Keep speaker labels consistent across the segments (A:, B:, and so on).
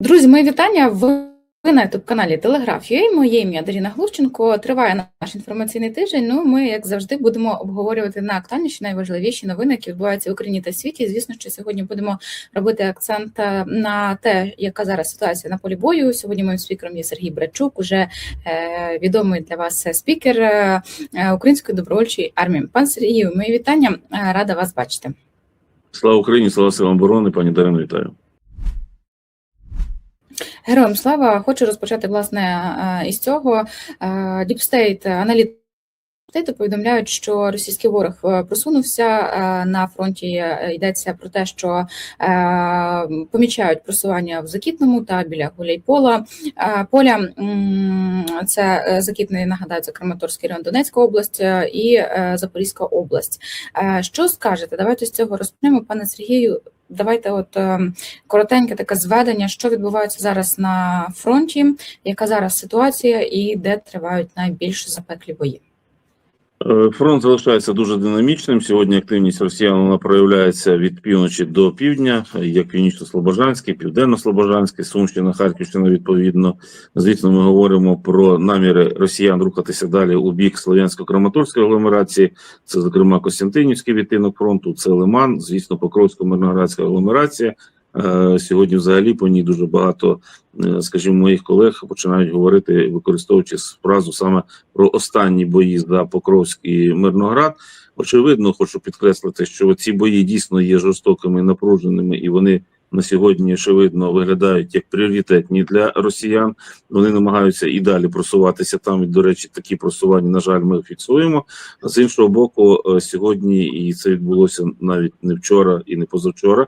A: Друзі, мої вітання. Ви на youtube каналі Телеграф.ua. Моє ім'я Даріна Глущенко. Триває наш інформаційний тиждень. Ну, ми, як завжди, будемо обговорювати найактуальніші, найважливіші новини, які відбуваються в Україні та світі. Звісно, що сьогодні будемо робити акцент е, на те, яка зараз ситуація на полі бою. Сьогодні моїм спікером є Сергій Брачук, уже е, відомий для вас спікер е, Української добровольчої армії. Пан Сергію, мої вітання. Рада вас бачити.
B: Слава Україні, слава силам оборони, пані Дарино, вітаю.
A: Героям слава хочу розпочати власне е, із цього. Діпстейт аналітики повідомляють, що російський ворог е, просунувся е, на фронті. Йдеться про те, що помічають просування в Закітному та біля Гуляйпола. Поля це Закітний, нагадаю, це Краматорський район Донецька область і Запорізька область. Що скажете? Давайте з цього розпочнемо, пане Сергію. Давайте, от коротеньке таке зведення, що відбувається зараз на фронті, яка зараз ситуація і де тривають найбільш запеклі бої.
B: Фронт залишається дуже динамічним. Сьогодні активність росіян вона проявляється від півночі до півдня, як північно-слобожанський, південно-слобожанський, Сумщина, Харківщина. Відповідно, звісно, ми говоримо про наміри росіян рухатися далі у бік Слов'янсько-Краматорської агломерації. Це, зокрема, Костянтинівський відтинок фронту, це Лиман, звісно, Покровсько-Мирноградська агломерація. Сьогодні, взагалі, по ній дуже багато, е, скажімо, моїх колег починають говорити, використовуючи фразу саме про останні бої за Покровськ і Мирноград. Очевидно, хочу підкреслити, що ці бої дійсно є жорстокими, напруженими, і вони на сьогодні очевидно виглядають як пріоритетні для росіян. Вони намагаються і далі просуватися там. І, до речі, такі просування, на жаль, ми фіксуємо. А з іншого боку, е, сьогодні і це відбулося навіть не вчора і не позавчора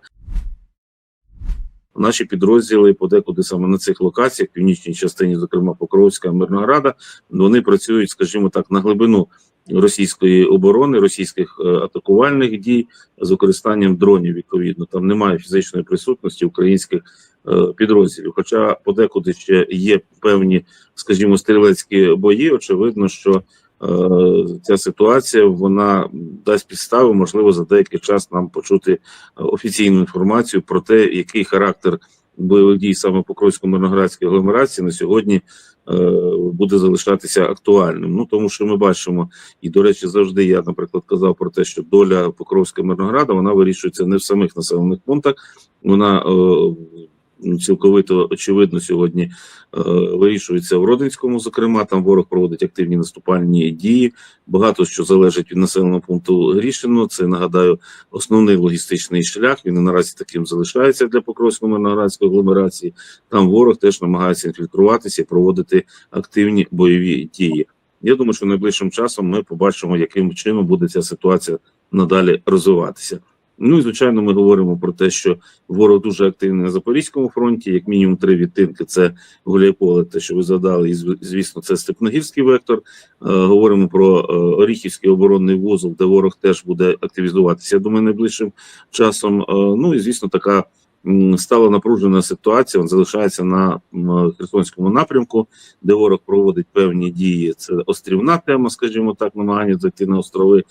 B: наші підрозділи подекуди саме на цих локаціях, північній частині, зокрема Покровська, Мирнограда, вони працюють, скажімо так, на глибину російської оборони, російських е, атакувальних дій з використанням дронів. Відповідно, там немає фізичної присутності українських е, підрозділів. Хоча подекуди ще є певні, скажімо, стрілецькі бої. Очевидно, що ця ситуація вона дасть підстави, можливо, за деякий час нам почути офіційну інформацію про те, який характер бойових дій саме Покровсько-Мирноградській агломерації на сьогодні е, буде залишатися актуальним. Ну тому що ми бачимо, і до речі, завжди я, наприклад, казав про те, що доля Покровська Мирнограда вона вирішується не в самих населених пунктах, вона е, цілковито очевидно сьогодні е, вирішується в Родинському. Зокрема, там ворог проводить активні наступальні дії. Багато що залежить від населеного пункту Грішино. Це нагадаю основний логістичний шлях. Він наразі таким залишається для покровсько мирноградської агломерації. Там ворог теж намагається інфільтруватися і проводити активні бойові дії. Я думаю, що найближчим часом ми побачимо, яким чином буде ця ситуація надалі розвиватися. Ну і звичайно, ми говоримо про те, що ворог дуже активний на Запорізькому фронті, як мінімум три відтинки. Це Гуляйполе, те, що ви задали, і звісно, це Степногірський вектор. Е, говоримо про е, Оріхівський оборонний вузол, де ворог теж буде активізуватися. Я думаю, найближчим часом. Е, ну і звісно, така стала напружена ситуація. Він залишається на Херсонському напрямку, де ворог проводить певні дії. Це острівна тема, скажімо так, намагання зайти на острови.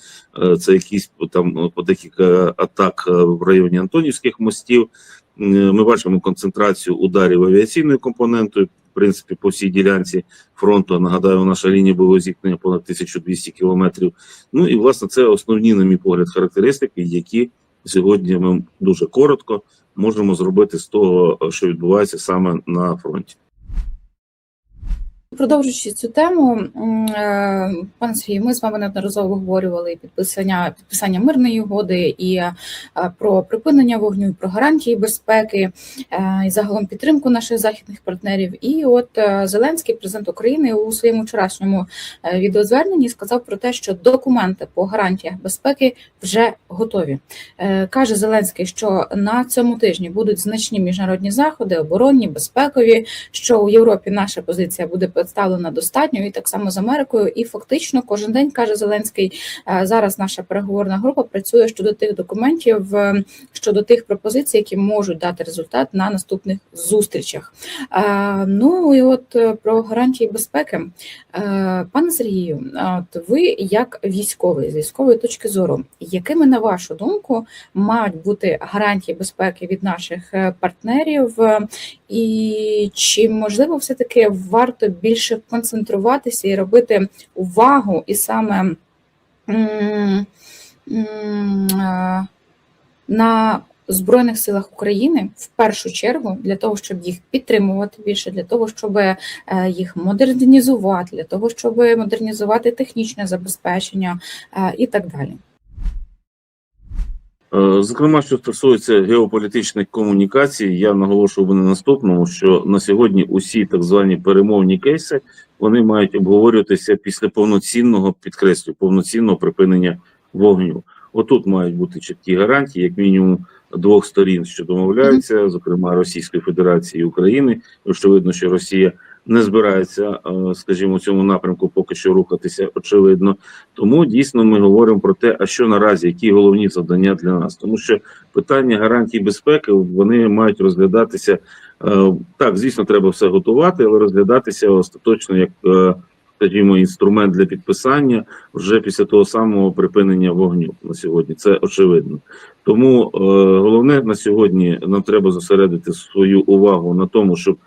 B: Е, це якісь там по декілька атак е, в районі Антонівських мостів. Ми бачимо концентрацію ударів авіаційною компонентою. В принципі, по всій ділянці фронту нагадаю, наша лінія бойового зіткнення понад 1200 кілометрів. Ну і власне це основні, на мій погляд, характеристики, які сьогодні ми дуже коротко можемо зробити з того, що відбувається саме на фронті.
A: Продовжуючи цю тему, е, пане Сергій, ми з вами неодноразово обговорювали підписання підписання мирної угоди і е, про припинення вогню, і про гарантії безпеки е, і загалом підтримку наших західних партнерів. І от Зеленський, президент України, у своєму вчорашньому відеозверненні сказав про те, що документи по гарантіях безпеки вже готові. Каже Зеленський, що на цьому тижні будуть значні міжнародні заходи, оборонні, безпекові. Що у Європі наша позиція буде представлена достатньо і так само з Америкою. І фактично кожен день каже Зеленський. «Е, зараз наша переговорна група працює щодо тих документів, е, щодо тих пропозицій, які можуть дати результат на наступних зустрічах. Е, ну і от про гарантії безпеки, пане Сергію, от ви як військовий з військової точки зору, якими на вашу думку мають бути гарантії безпеки від наших партнерів, І чи можливо все-таки варто більше концентруватися і робити увагу і саме е, на Збройних силах України в першу чергу для того, щоб їх підтримувати більше, для того, щоб е, їх модернізувати, для того, щоб модернізувати технічне забезпечення е, і так далі.
B: Е, Зокрема, що стосується геополітичних комунікацій, я наголошую би на наступному, що на сьогодні усі так звані перемовні кейси вони мають обговорюватися після повноцінного підкреслю, повноцінного припинення вогню. Отут мають бути чіткі гарантії, як мінімум двох сторін, що домовляються, зокрема Російської Федерації і України. Очевидно, що Росія не збирається, е, скажімо, в цьому напрямку поки що рухатися. Очевидно, тому дійсно ми говоримо про те, а що наразі, які головні завдання для нас, тому що питання гарантій безпеки вони мають розглядатися е, так. Звісно, треба все готувати, але розглядатися остаточно як. е, Скажімо, інструмент для підписання вже після того самого припинення вогню на сьогодні. Це очевидно. Тому е, головне на сьогодні нам треба зосередити свою увагу на тому, щоб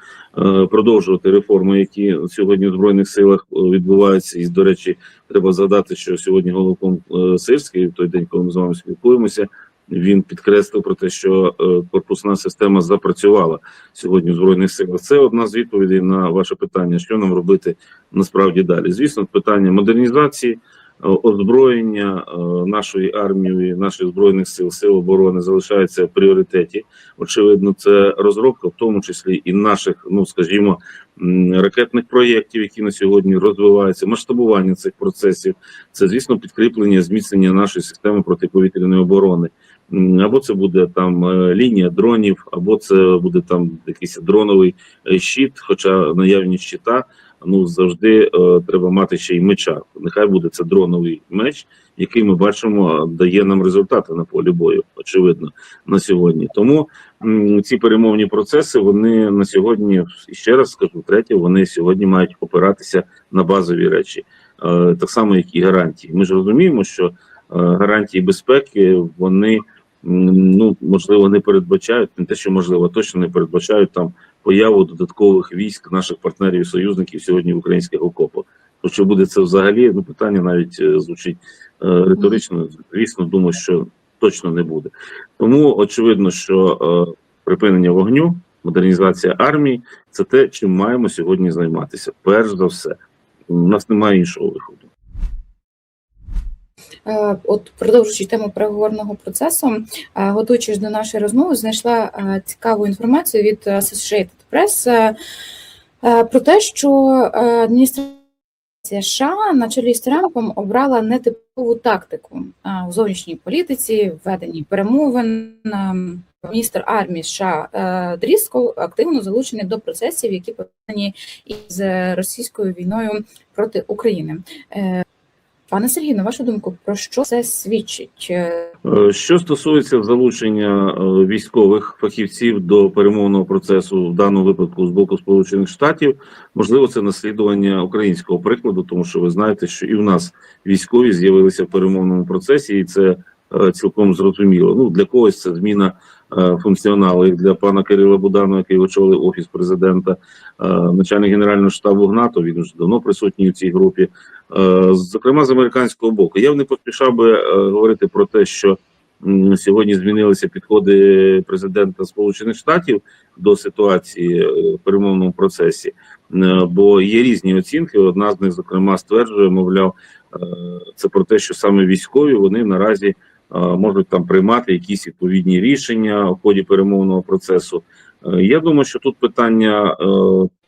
B: продовжувати реформи, які сьогодні в збройних силах е, відбуваються. І до речі, треба згадати, що сьогодні головком е, Сирський, в той день, коли ми з вами спілкуємося, він підкреслив про те, що е, корпусна система запрацювала сьогодні в збройних силах. Це одна з відповідей на ваше питання, що нам робити насправді далі. Звісно, питання модернізації. Озброєння е, нашої армії, наших збройних сил, сил оборони залишається в пріоритеті. Очевидно, це розробка, в тому числі і наших, ну скажімо, ракетних проєктів, які на сьогодні розвиваються, масштабування цих процесів. Це звісно підкріплення, зміцнення нашої системи протиповітряної оборони. Або це буде там е, лінія дронів, або це буде там якийсь дроновий е, щит. Хоча наявність щита ну завжди е, треба мати ще й меча. Нехай буде це дроновий меч, який ми бачимо, дає нам результати на полі бою. Очевидно, на сьогодні. Тому м, ці перемовні процеси вони на сьогодні ще раз скажу третє. Вони сьогодні мають опиратися на базові речі, е, так само як і гарантії. Ми ж розуміємо, що е, гарантії безпеки вони. Ну, можливо, не передбачають не те, що можливо, точно не передбачають там появу додаткових військ наших партнерів і союзників сьогодні в українських окопах. То що буде це взагалі? Ну питання навіть е, звучить е, риторично. Звісно, думаю, що точно не буде. Тому очевидно, що е, припинення вогню, модернізація армії це те, чим маємо сьогодні займатися. Перш за все, у нас немає іншого виходу.
A: Е, От продовжуючи тему переговорного процесу, е, готуючись до нашої розмови, знайшла е, цікаву інформацію від Associated Press про те, що адміністрація США на чолі з Трампом обрала нетипову тактику у зовнішній політиці, введенні перемовин. Міністр армії США Дріскол активно залучений до процесів, які пов'язані із російською війною проти України. Пане Сергію, на вашу думку, про що це свідчить? Е,
B: Е, Що стосується залучення е, військових фахівців до перемовного процесу в даному випадку з боку Сполучених Штатів, можливо, це наслідування українського прикладу, тому що ви знаєте, що і в нас військові з'явилися в перемовному процесі, і це цілком зрозуміло. Ну для когось це зміна е, функціоналу. Як для пана Кирила Буданова, який очолив офіс президента, е, начальник генерального штабу ГНАТО, він вже давно присутній у цій групі. Е, Зокрема, з американського боку, я б не поспішав би говорити про те, що сьогодні змінилися підходи президента Сполучених Штатів до ситуації в перемовному процесі, бо є різні оцінки. Одна з них, зокрема, стверджує, мовляв, це про те, що саме військові вони наразі можуть там приймати якісь відповідні рішення в ході перемовного процесу. Е, Я думаю, що тут питання е,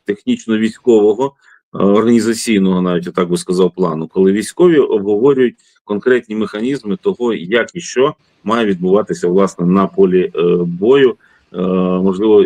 B: технічно-військового. е, Організаційного, навіть я так би сказав, плану, коли військові обговорюють конкретні механізми того, як і що має відбуватися власне на полі е, бою, е, можливо,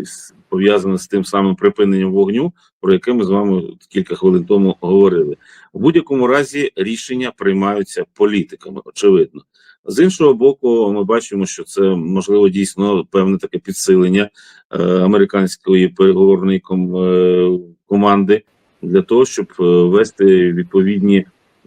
B: пов'язане з тим самим припиненням вогню, про яке ми з вами кілька хвилин тому говорили. У будь-якому разі рішення приймаються політиками, очевидно. З іншого боку, ми бачимо, що це можливо дійсно певне таке підсилення е, американської переговорної ком, е, команди для того, щоб е, вести відповідні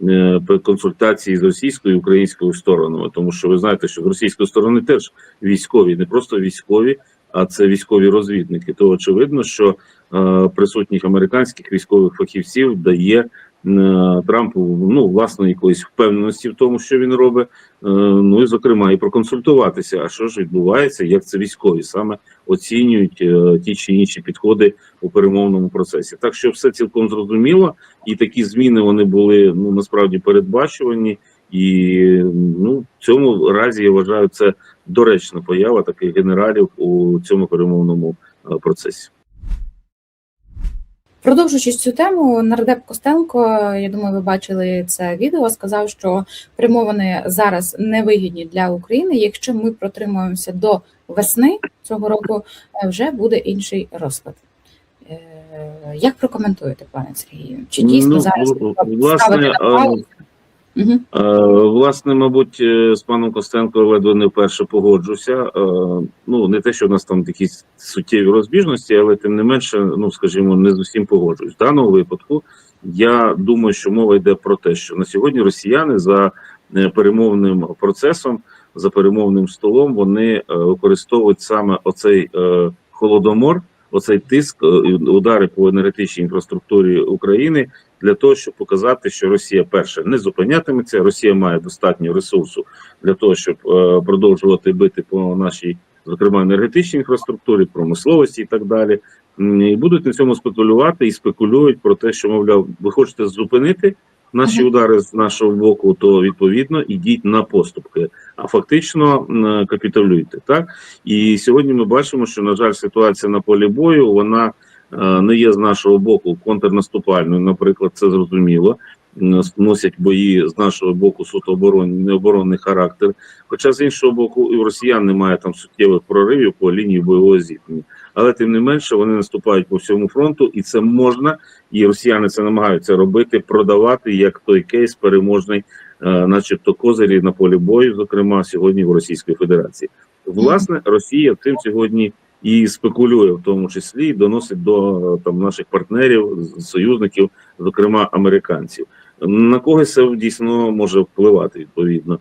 B: е, консультації з російською і українською сторонами, тому що ви знаєте, що з російської сторони теж військові, не просто військові, а це військові розвідники, то очевидно, що е, присутніх американських військових фахівців дає Трампу ну власне якоїсь впевненості в тому, що він робить. Е, ну і зокрема і проконсультуватися, а що ж відбувається, як це військові саме оцінюють е, ті чи інші підходи у перемовному процесі. Так що все цілком зрозуміло, і такі зміни вони були ну насправді передбачувані. І ну в цьому разі я вважаю це доречна поява таких генералів у цьому перемовному е, процесі.
A: Продовжуючи цю тему, нардеп Костенко, я думаю, ви бачили це відео. Сказав, що перемовини зараз невигідні для України. Якщо ми протримуємося до весни цього року, е, вже буде інший розклад. Е, Як прокоментуєте, пане Сергію? Чи дійсно
B: Ну,
A: зараз
B: власне,
A: ставити на паузу?
B: Е, Власне, мабуть, е, з паном Костенко ледве не вперше погоджуся. Е, Ну не те, що в нас там якісь суттєві розбіжності, але тим не менше, ну скажімо, не з усім погоджуюсь. В даному випадку я думаю, що мова йде про те, що на сьогодні росіяни за перемовним процесом, за перемовним столом, вони використовують саме оцей холодомор, оцей тиск, удари по енергетичній інфраструктурі України для того, щоб показати, що Росія перше не зупинятиметься. Росія має достатньо ресурсу для того, щоб е, продовжувати бити по нашій, зокрема, енергетичній інфраструктурі, промисловості і так далі. І будуть на цьому спекулювати і спекулюють про те, що мовляв, ви хочете зупинити наші удари з нашого боку, то відповідно ідіть на поступки, а фактично капітулюйте. Так і сьогодні ми бачимо, що на жаль, ситуація на полі бою вона не є з нашого боку контрнаступальною. Наприклад, це зрозуміло. Носять бої з нашого боку суто оборонний, необоронний характер. Хоча з іншого боку, і в росіян немає там суттєвих проривів по лінії бойового зіткнення. Але тим не менше вони наступають по всьому фронту, і це можна, і росіяни це намагаються робити, продавати як той кейс переможний, е, начебто козирі на полі бою, зокрема сьогодні в Російської Федерації. Власне, Росія цим сьогодні і спекулює, в тому числі і доносить до е, там наших партнерів, союзників, зокрема американців. На когось це дійсно може впливати відповідно.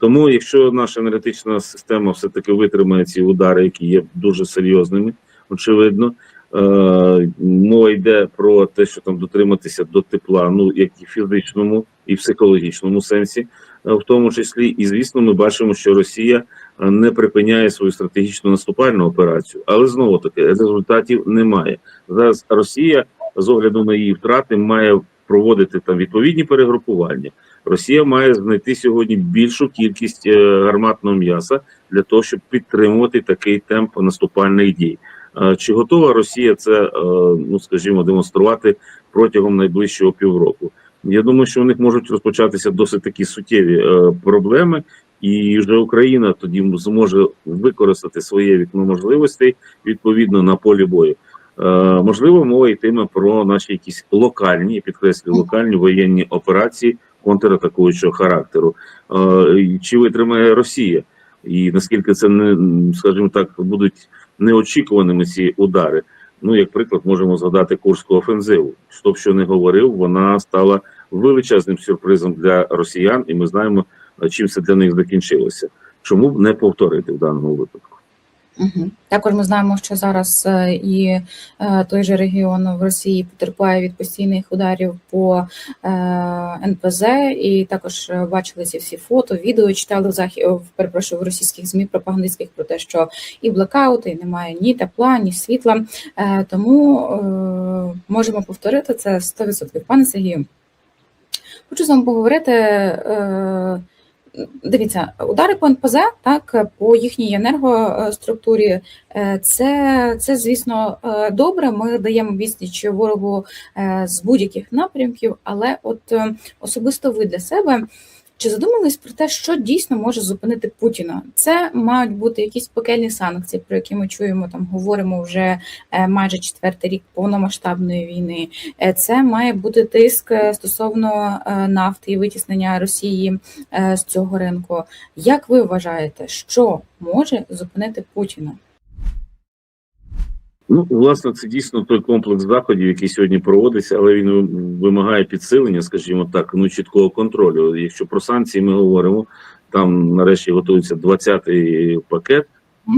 B: Тому, якщо наша енергетична система все таки витримає ці удари, які є дуже серйозними, очевидно. Е, мова йде про те, що там дотриматися до тепла, ну як і фізичному, і психологічному сенсі, е, в тому числі, і звісно, ми бачимо, що Росія не припиняє свою стратегічну наступальну операцію, але знову таки результатів немає. Зараз Росія з огляду на її втрати має проводити там відповідні перегрупування. Росія має знайти сьогодні більшу кількість е, гарматного м'яса для того, щоб підтримувати такий темп наступальних дій. Чи готова Росія це, е, ну скажімо, демонструвати протягом найближчого півроку? Я думаю, що у них можуть розпочатися досить такі суттєві е, проблеми, і вже Україна тоді зможе використати своє вікно можливостей відповідно на полі бою. Е, можливо, мова йтиме про наші якісь локальні, я підкреслюю, локальні воєнні операції контратакуючого характеру. Е, чи витримає Росія? І наскільки це не скажімо так, будуть неочікуваними ці удари? Ну, як приклад, можемо згадати Курську офензиву. Хто б що не говорив, вона стала величезним сюрпризом для росіян, і ми знаємо, чим це для них закінчилося. Чому б не повторити в даному випадку?
A: Мгм. Також ми знаємо, що зараз е, і е, той же регіон в Росії потерпає від постійних ударів по е, НПЗ, і також бачили ці всі фото, відео читали в перепрошую в російських змі пропагандистських про те, що і блекаути, і немає ні тепла, ні світла. Тому можемо повторити це 100%. Пане Сергію, хочу з вами поговорити. Дивіться, удари по НПЗ, так по їхній енергоструктурі, е, це, це звісно е, добре. Ми даємо відсіч ворогу е, з будь-яких напрямків, але от особисто ви для себе. Чи задумались про те, що дійсно може зупинити Путіна? Це мають бути якісь пекельні санкції, про які ми чуємо там, говоримо вже е, майже четвертий рік повномасштабної війни. Е, Це має бути тиск е, стосовно нафти і витіснення Росії з цього ринку. Як ви вважаєте, що може зупинити Путіна?
B: Ну, власне, це дійсно той комплекс заходів, який сьогодні проводиться, але він вимагає підсилення, скажімо так, ну чіткого контролю. Якщо про санкції ми говоримо, там нарешті готується 20-й пакет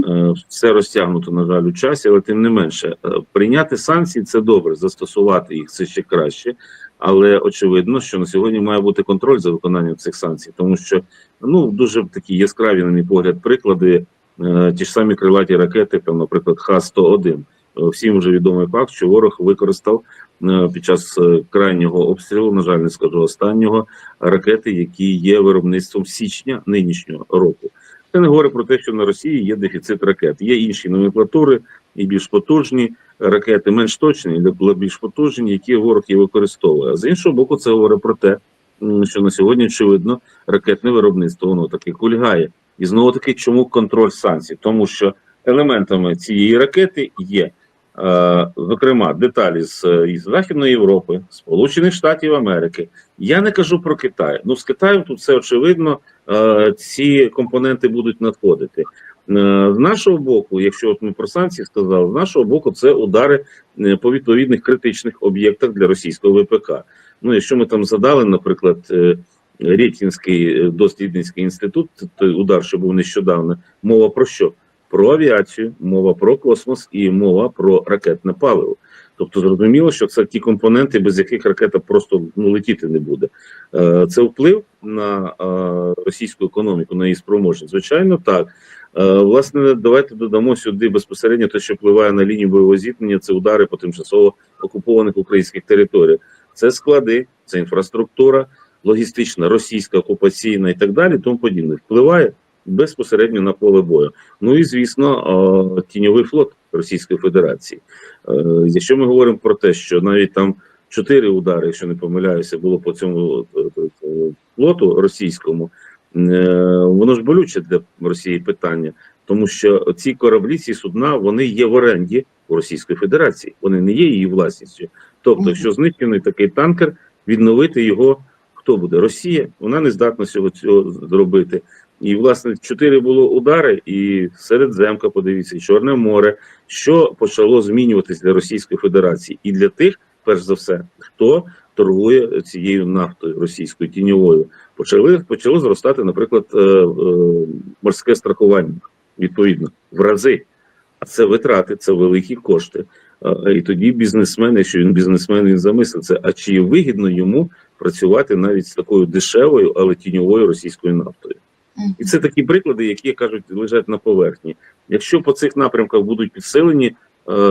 B: Е, Все розтягнуто, на жаль, у часі, але тим не менше, е, прийняти санкції це добре, застосувати їх це ще краще. Але очевидно, що на сьогодні має бути контроль за виконанням цих санкцій, тому що ну дуже такі яскраві, на мій погляд, приклади. е, Ті ж самі крилаті ракети, там, наприклад, Х-101. Е, Всім вже відомий факт, що ворог використав е, під час е, крайнього обстрілу, на жаль, не скажу останнього, ракети, які є виробництвом січня нинішнього року. Це не говорить про те, що на Росії є дефіцит ракет. Є інші номенклатури і більш потужні ракети, менш точні, але більш потужні, які ворог і використовує. А з іншого боку, це говорить про те, що на сьогодні очевидно ракетне виробництво воно таки кульгає. І знову таки, чому контроль санкцій? Тому що елементами цієї ракети є. Е, зокрема, деталі з, із Західної Європи, Сполучених Штатів Америки. Я не кажу про Китай. Ну з Китаєм тут все очевидно. Е, ці компоненти будуть надходити. Е, З нашого боку, якщо от ми про санкції сказали, з нашого боку це удари е, по відповідних критичних об'єктах для російського ВПК. Ну, якщо ми там задали, наприклад, е, Рєтінський е, дослідницький інститут, той удар, що був нещодавно, мова про що? Про авіацію, мова про космос і мова про ракетне паливо. Тобто зрозуміло, що це ті компоненти, без яких ракета просто ну, летіти не буде. Е, Це вплив на е, російську економіку, на її спроможність. Звичайно, так. Е, Власне, давайте додамо сюди безпосередньо те, що впливає на лінію бойового зіткнення, це удари по тимчасово окупованих українських територіях. Це склади, це інфраструктура, логістична, російська, окупаційна і так далі. Тому подібне впливає безпосередньо на поле бою. Ну і звісно, тіньовий флот Російської Федерації. Е, Якщо ми говоримо про те, що навіть там чотири удари, якщо не помиляюся, було по цьому е, е, флоту російському, воно ж болюче для Росії питання, тому що ці кораблі, ці судна, вони є в оренді у Російської Федерації, вони не є її власністю. Тобто, якщо знищений такий танкер, відновити його хто буде? Росія, вона не здатна цього цього зробити. І власне чотири було удари, і Середземка, подивіться, Чорне море, що почало змінюватись для Російської Федерації, і для тих, перш за все, хто торгує цією нафтою російською тіньовою, почали почало зростати, наприклад, е, е, морське страхування відповідно в рази. А це витрати, це великі кошти. Е, І тоді бізнесмен, якщо він бізнесмен, він замислиться, а чи вигідно йому працювати навіть з такою дешевою, але тіньовою російською нафтою. І це такі приклади, які кажуть, лежать на поверхні. Якщо по цих напрямках будуть підсилені е,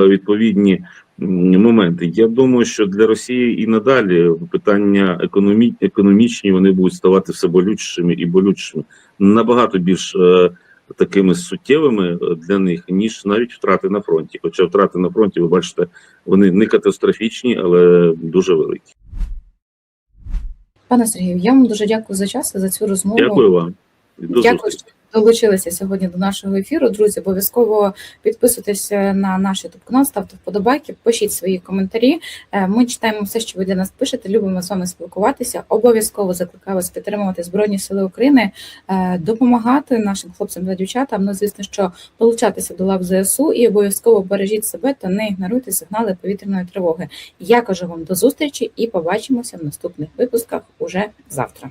B: відповідні моменти, я думаю, що для Росії і надалі питання економі... економічні вони будуть ставати все болючішими і болючішими, набагато більш е, такими суттєвими е, для них, ніж навіть втрати на фронті. Хоча втрати на фронті, ви бачите, вони не катастрофічні, але дуже великі.
A: Пане Сергію, я вам дуже дякую за час і за цю розмову.
B: Дякую вам. До
A: Дякую, що долучилися сьогодні до нашого ефіру. Друзі, обов'язково підписуйтесь на наш youtube канал, ставте вподобайки, пишіть свої коментарі. Е, Ми читаємо все, що ви для нас пишете. Любимо з вами спілкуватися. Обов'язково закликаю вас підтримувати Збройні Сили України, е, допомагати нашим хлопцям та дівчатам. Ну, звісно, що долучатися до лав ЗСУ і обов'язково бережіть себе та не ігноруйте сигнали повітряної тривоги. Я кажу вам до зустрічі і побачимося в наступних випусках уже завтра.